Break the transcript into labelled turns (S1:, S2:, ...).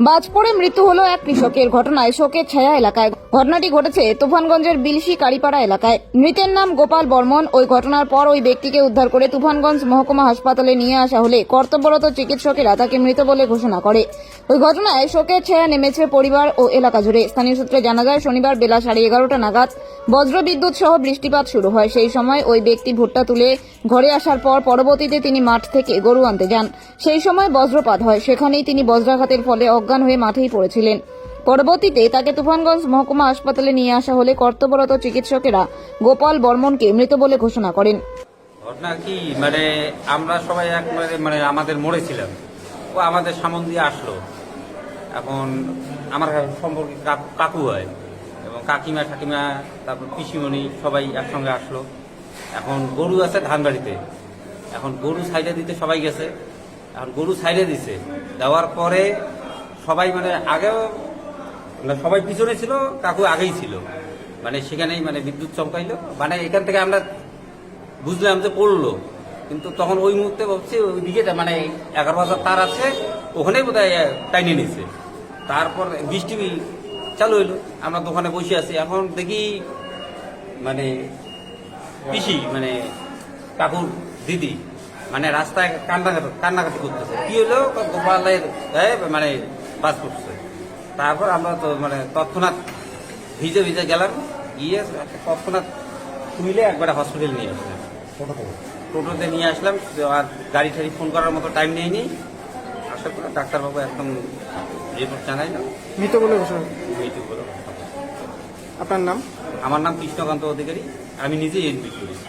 S1: বাজ পড়ে মৃত্যু হলো এক কৃষকের ঘটনায় শোকের ছায়া এলাকায়। ঘটনাটি ঘটেছে তুফানগঞ্জের বিলসি কারিপাড়া এলাকায়। মৃতের নাম গোপাল বর্মন। ওই ঘটনার পর ওই ব্যক্তিকে উদ্ধার করে তুফানগঞ্জ মহকুমা হাসপাতালে নিয়ে আসা হলে কর্তব্যরত চিকিৎসকেরা তাকে মৃত বলে ঘোষণা করে। ওই ঘটনায় শোকের ছায়া নেমেছে পরিবার ও এলাকা জুড়ে। স্থানীয় সূত্রে জানা যায়, শনিবার বেলা সাড়ে এগারোটা নাগাদ বজ্রবিদ্যুৎ সহ বৃষ্টিপাত শুরু হয়। সেই সময় ওই ব্যক্তি ভুট্টা তুলে ঘরে আসার পর পরবর্তীতে তিনি মাঠ থেকে গরু আনতে যান। সেই সময় বজ্রপাত হয়। সেখানেই তিনি বজ্রাঘাতের ফলে অজ্ঞান হয়ে মাঠেই পড়েছিলেন। পরবর্তীতে তাকে তুফানগঞ্জ মহকুমা হাসপাতালে নিয়ে আসা হলে কর্তব্যরত চিকিৎসকেরা গোপাল বর্মনকে মৃত বলে ঘোষণা করেন।
S2: ঘটনা কি? মানে আমরা সবাই মানে আমাদের মোড়ে ছিলাম ও আমাদের সামন দিয়ে আসলো। এখন আমার সম্পর্কে কাকু- হয় এবং কাকিমা, ঠাকিমা, তারপর পিসিমণি সবাই একসঙ্গে আসলো। এখন গরু আছে ধান বাড়িতে এখন গরু সাইডে দিতে সবাই গেছে। এখন গরু সাইডে দিছে। দেওয়ার পরে সবাই মানে আগেও মানে সবাই পিছনে ছিল, কাকু আগেই ছিল। মানে সেখানেই মানে বিদ্যুৎ চমকাইলো। মানে এখান থেকে আমরা বুঝলাম যে পড়ল। কিন্তু তখন ওই মুহূর্তে ভাবছি, ওই দিকে মানে এগারো হাজার তার আছে, ওখানেই বোধ হয় টাইনে নিছে। তারপর বৃষ্টি চালু হইল। আমরা দোকানে বসে আছি। এখন দেখি মানে পিসি মানে কাকুর দিদি। মানে রাস্তায় কান্নাকাটি কান্নাকাটি করতেছে। কি হলো? গোপালের মানে বাস করছে তারপর আমরা তো মানে তৎক্ষণাৎ ভিজে ভিজে গেলাম। গিয়ে তৎক্ষণাৎ তুইলে একবারে হসপিটাল নিয়ে আসলাম। টোটোতে? নিয়ে আসলাম। আর গাড়ি টাড়ি ফোন করার মতো টাইম নেয়নি আসার পরে ডাক্তারবাবু একদম রিপোর্ট জানাইল।
S3: মৃত বলে ঘোষণা?
S2: বলে
S3: আপনার নাম?
S2: আমার নাম কৃষ্ণকান্ত অধিকারী। আমি নিজেই এডমিট করেছি